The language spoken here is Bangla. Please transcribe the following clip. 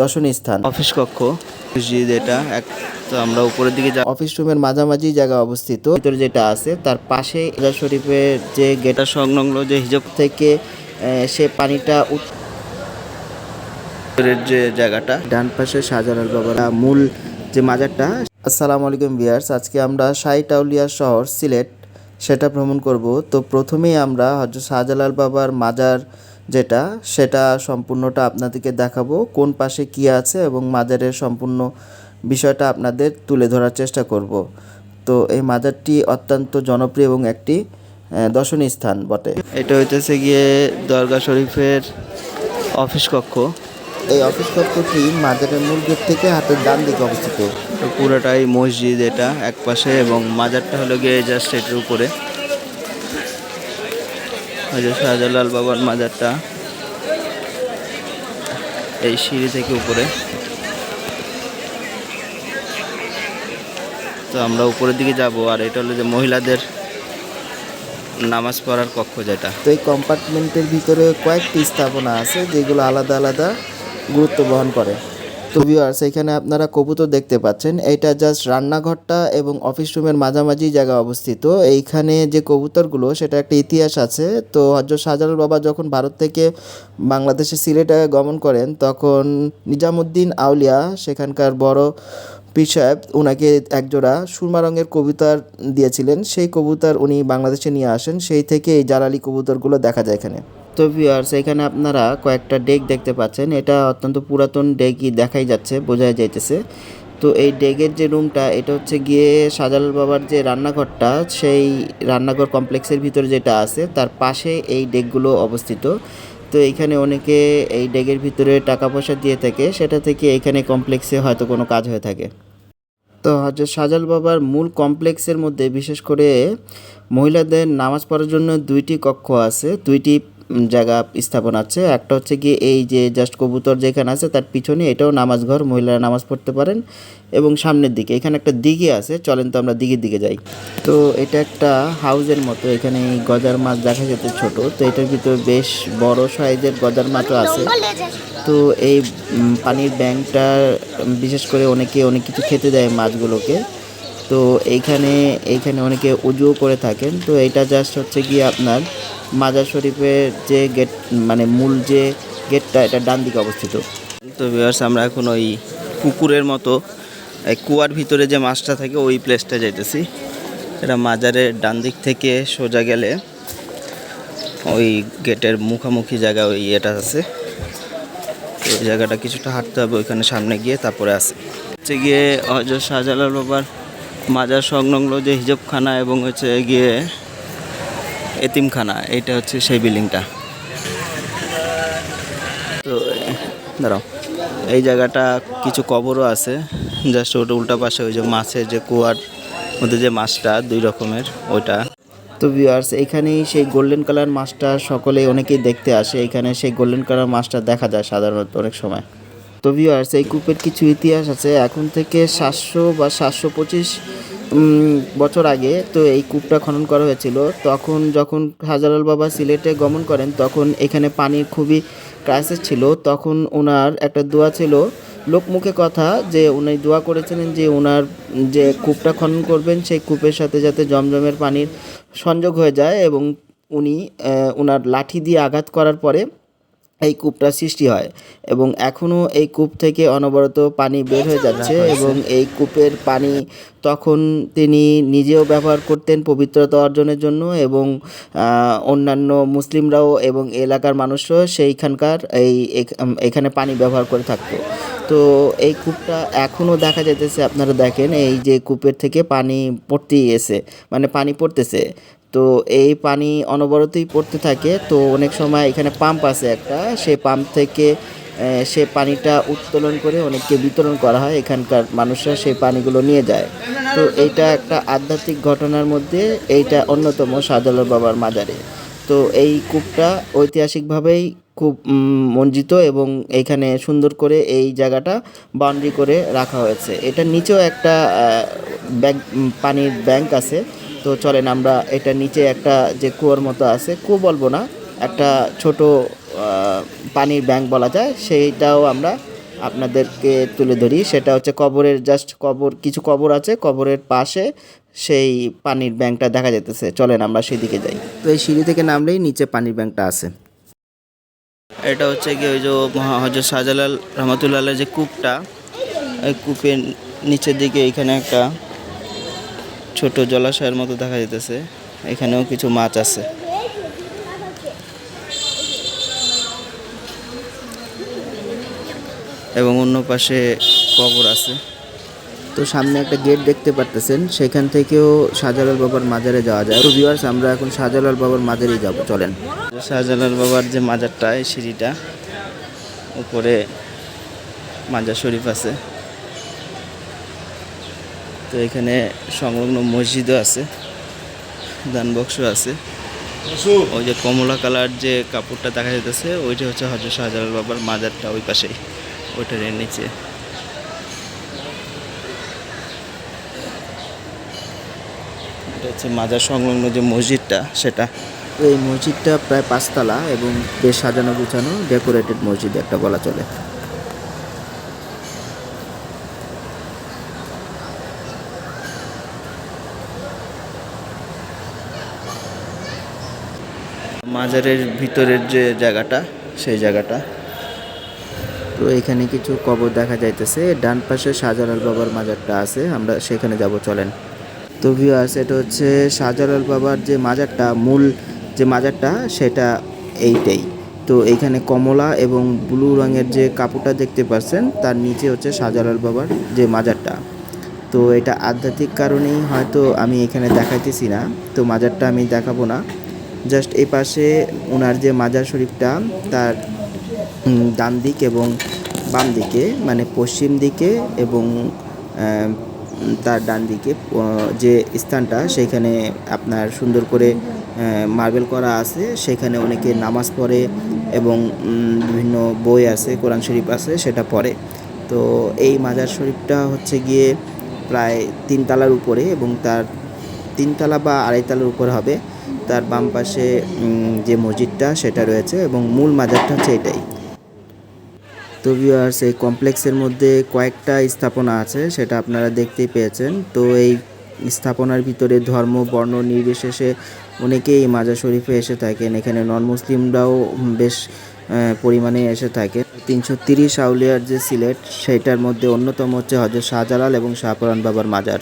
দর্শনীয় স্থান। অফিস কক্ষ মসজিদ এটা এক তো আমরা উপরের দিকে যাব অফিস রুমের মাঝামাঝি জায়গা অবস্থিত। ভিতরে যেটা আছে তার পাশে ইজাজ শরীফের যে গেট সংলগ্ন যে হিজব থেকে সে পানিটা যে জায়গাটা। ডান পাশে শাহজালাল বাবার মূল যে মাজারটা। আসসালামু আলাইকুম বিয়ার্স আজকে আমরা শাইটাউলিয়া শহর সিলেট সেটা ভ্রমণ করব। তো প্রথমেই আমরা হজরত শাহজালাল বাবার মাজার যেটা সেটা সম্পূর্ণটা আপনাদেরকে দেখাবো কোন পাশে কি আছে এবং মাজারের সম্পূর্ণ বিষয়টা আপনাদের তুলে ধরার চেষ্টা করব। তো এই মাজারটি অত্যন্ত জনপ্রিয় এবং একটি দর্শনীয় স্থান বটে। এটা হইতেছে গিয়ে দরগা শরীফের অফিস কক্ষ। এই অফিস কক্ষটি মাজারের মূল গেট থেকে হাতের ডান দিকে অবস্থিত। পুরোটাই মসজিদ এটা এক পাশে এবং মাজারটা হলো গিয়ে জাস্ট এটার উপরে। ওই যে শাহজালাল বাবার মাজারটা। এই সিঁড়ি থেকে উপরে। তো আমরা উপরের দিকে যাব, আর এটা হলো যে মহিলাদের নামাজ পড়ার কক্ষ যেটা। তো এই কম্পার্টমেন্টের ভিতরে কয়েকটি স্থাপনা আছে যেগুলো আলাদা আলাদা গুরুত্ব বহন করে। তো ভিউয়ার্স এখানে আপনারা কবুতর দেখতে পাচ্ছেন। এটা জাস্ট রান্নাঘরটা এবং অফিস রুমের মাঝামাঝি জায়গা অবস্থিত। এইখানে যে কবুতরগুলো, সেটা একটা ইতিহাস আছে। তো হজরত শাহজালাল বাবা যখন ভারত থেকে বাংলাদেশে সিলেটে গমন করেন, তখন নিজামুদ্দিন আউলিয়া, সেখানকার বড় পীর সাহেব ওনাকে একজোড়া সুরমা রঙের কবুতর দিয়েছিলেন। সেই কবুতর উনি বাংলাদেশে নিয়ে আসেন। সেই থেকে এই জালালি কবুতরগুলো দেখা যায় এখানে। তো ভিউয়ার্স এখানে আপনারা কয়েকটা ডেক দেখতে পাচ্ছেন। এটা অত্যন্ত পুরাতন ডেকই দেখাই যাচ্ছে, বোঝাই যাইতেছে। তো এই ডেগের যে রুমটা এটা হচ্ছে গিয়ে শাহজালাল বাবার যে রান্নাঘরটা, সেই রান্নাঘর কমপ্লেক্সের ভিতরে যেটা আছে, তার পাশে এই ডেকগুলো অবস্থিত। তো এইখানে অনেকে এই ডেগের ভিতরে টাকা পয়সা দিয়ে থাকে, সেটা থেকে এখানে কমপ্লেক্সে হয়তো কোনো কাজ হয়ে থাকে। তো হজরত সাজাল বাবার মূল কমপ্লেক্সের মধ্যে বিশেষ করে মহিলাদের নামাজ পড়ার জন্য দুইটি কক্ষ আছে, দুইটি জায়গা স্থাপন আছে। একটা হচ্ছে গিয়ে এই যে জাস্ট কবুতর যেখানে আছে, তার পিছনে এটাও নামাজ ঘর, মহিলারা নামাজ পড়তে পারেন। এবং সামনের দিকে, এখানে একটা দিঘি আছে, চলেন তো আমরা দিঘির দিকে যাই। তো এটা একটা হাউজের মতো, এখানে গজার মাছ দেখা যেতে ছোট। তো এটার ভিতরে বেশ বড় সাইজের গজার মাছও আছে। তো এই পানির ব্যাংকটা বিশেষ করে অনেকে অনেক কিছু খেতে দেয় মাছগুলোকে। তো এইখানে এইখানে অনেকে উজুও করে থাকেন। তো এটা জাস্ট হচ্ছে গিয়ে আপনার মাজার শরীফের যে গেট মানে মূল যে গেটটা এটা ডান দিকে অবস্থিত। তো ভিউয়ার্স আমরা এখন ওই পুকুরের মতো কুয়ার ভিতরে যে মাছটা থাকে, ওই প্লেসটা যাইতেছি। এটা মাজারের ডান দিক থেকে সোজা গেলে ওই গেটের মুখামুখি জায়গা, ওই এটা আছে। ওই জায়গাটা কিছুটা হাঁটতে হবে, ওইখানে সামনে গিয়ে তারপরে আছে হচ্ছে গিয়ে হজরত শাহজালাল বাবার মাজার সংলগ্ন যে হিজবখানা এবং হচ্ছে গিয়ে এতিমখানা, এইটা হচ্ছে সেই বিল্ডিংটা। তো, দাঁড়াও, এই জায়গাটা কিছু কবরও আছে, জাস্ট ওটা উল্টা পাশে ওই যে মাছের যে কুয়ার মধ্যে যে মাছটা, দুই রকমের, ওইটা। তো ভিউয়ার্স এখানেই সেই গোল্ডেন কালার মাছটা সকলেই অনেকেই দেখতে আসে এখানে সেই গোল্ডেন কালার মাছটা দেখা যায় সাধারণত অনেক সময়। তো ভিউয়ার্স এই কূপের কিছু ইতিহাস আছে, এখন থেকে সাতশো বা সাতশো পঁচিশ বছর আগে তো এই কূপটা খনন করা হয়েছিল। তখন যখন হাজারাল বাবা সিলেটে গমন করেন, তখন এখানে পানির খুবই ক্রাইসিস ছিল। তখন ওনার একটা দোয়া ছিল, লোকমুখে কথা যে উনি দোয়া করেছিলেন যে ওনার যে কূপটা খনন করবেন, সেই কূপের সাথে যাতে জমজমের পানির সংযোগ হয়ে যায় এবং উনি ওনার লাঠি দিয়ে আঘাত করার পরে এই কূপটা সৃষ্টি হয় এবং এখনও এই কূপ থেকে অনবরত পানি বের হয়ে যাচ্ছে এবং এই কূপের পানি তখন তিনি নিজেও ব্যবহার করতেন পবিত্রতা অর্জনের জন্য এবং অন্যান্য মুসলিমরাও এবং এলাকার মানুষরাও সেইখানকার এই এখানে পানি ব্যবহার করে থাকতো। তো এই কূপটা এখনও দেখা যাইতেছে আপনারা দেখেন এই যে কূপের থেকে পানি পড়তেই এসে মানে পানি পড়তেছে। তো এই পানি অনবরতই পড়তে থাকে। তো অনেক সময় এখানে পাম্প আছে একটা, সেই পাম্প থেকে সে পানিটা উত্তোলন করে অনেককে বিতরণ করা হয়। এখানকার মানুষরা সেই পানিগুলো নিয়ে যায়। তো এইটা একটা আধ্যাত্মিক ঘটনার মধ্যে এইটা অন্যতম শাহজালাল বাবার মাজারে। তো এই কূপটা ঐতিহাসিকভাবেই খুব মঞ্জিত এবং এইখানে সুন্দর করে এই জায়গাটা বাউন্ডারি করে রাখা হয়েছে। এটার নিচেও একটা ব্যাংক পানির ব্যাংক আছে। তো চলেন আমরা এটা নিচে একটা যে কুয়োর মতো আছে কুয়ো বলব না, একটা ছোট পানির ব্যাংক বলা যায়, সেইটাও আমরা আপনাদেরকে তুলে ধরি। সেটা হচ্ছে কবরের জাস্ট কবর, কিছু কবর আছে, কবরের পাশে সেই পানির ব্যাংকটা দেখা যেতেছে চলেন আমরা সেদিকে যাই। তো এই সিঁড়ি থেকে নামলেই নিচে পানির ব্যাংকটা আছে। এটা হচ্ছে কি ওই যে হজরত শাহজালাল রহমতুল্লাহ যে কূপটা ওই কূপের নিচের দিকে এখানে একটা ছোট জলাশয়ের মতো দেখা যেতেছে এখানেও কিছু মাছ আছে। এবং অন্য পাশে কবর আছে। তো সামনে একটা গেট দেখতে পারতেছেন। সেখান থেকেও শাহজালাল বাবার মাজারে যাওয়া যায়। তো ভিউয়ার্স আমরা এখন শাহজালাল বাবার মাজারেই যাব। চলেন। শাহজালাল বাবার যে মাজারটা এই সিঁড়িটা উপরে মাজার শরীফ আছে। তো এখানে সংলগ্ন মসজিদও আছে দান বক্স আছে। ওই যে কমলা কালার যে কাপড়টা দেখা যাইতেছে ওইটা হচ্ছে হজরত শাহজালাল বাবার মাজারটা ওই পাশেই ওইটার নিচে। এটা হচ্ছে মাজার সংলগ্ন যে মসজিদটা সেটা। এই মসজিদটা প্রায় পাঁচতলা এবং বেশ সাজানো গুছানো ডেকোরেটেড মসজিদ একটা বলা চলে। মাজারের ভিতরের যে জায়গাটা, সেই জায়গাটা। তো এখানে কিছু কবর দেখা যাইতেছে। ডান পাশে শাহজালাল বাবার মাজারটা আছে, আমরা সেখানে যাব, চলেন। তো ভিউ ভিউয়ার্স এটা হচ্ছে শাহজালাল বাবার যে মাজারটা, মূল যে মাজারটা, সেটা এইটাই। তো এইখানে কমলা এবং ব্লু রঙের যে কাপড়টা দেখতে পাচ্ছেন তার নিচে হচ্ছে শাহজালাল বাবার যে মাজারটা। তো এটা আধ্যাত্মিক কারণেই হয়তো আমি এখানে দেখাইতেছি না। তো মাজারটা আমি দেখাবো না। জাস্ট এই পাশে ওনার যে মাজার শরীফটা, তার ডান দিক এবং বাম দিকে মানে পশ্চিম দিকে এবং তার ডান দিকে যে স্থানটা, সেখানে আপনার সুন্দর করে মার্বেল করা আছে। সেখানে অনেকে নামাজ পড়ে এবং বিভিন্ন বই আছে, কোরআন শরীফ আছে, সেটা পড়ে। তো এই মাজার শরীফটা হচ্ছে গিয়ে প্রায় তিন তলার উপরে এবং তার তিনতলা বা আড়াইতলার উপরে হবে। তার বাম পাশে যে মসজিদটা সেটা রয়েছে এবং মূল মাজারটা হচ্ছে এটাই। তো ভিউয়ার্স এই কমপ্লেক্সের মধ্যে কয়েকটা স্থাপনা আছে, সেটা আপনারা দেখতেই পেয়েছেন। তো এই স্থাপনার ভিতরে ধর্ম, বর্ণ, নির্বিশেষে অনেকেই মাজার শরীফে এসে থাকেন। এখানে নন মুসলিমরাও বেশ পরিমাণে এসে থাকে তিনশো তিরিশ আউলিয়ার যে সিলেট, সেটার মধ্যে অন্যতম হচ্ছে হজরত শাহজালাল এবং শাহপুরান বাবার মাজার।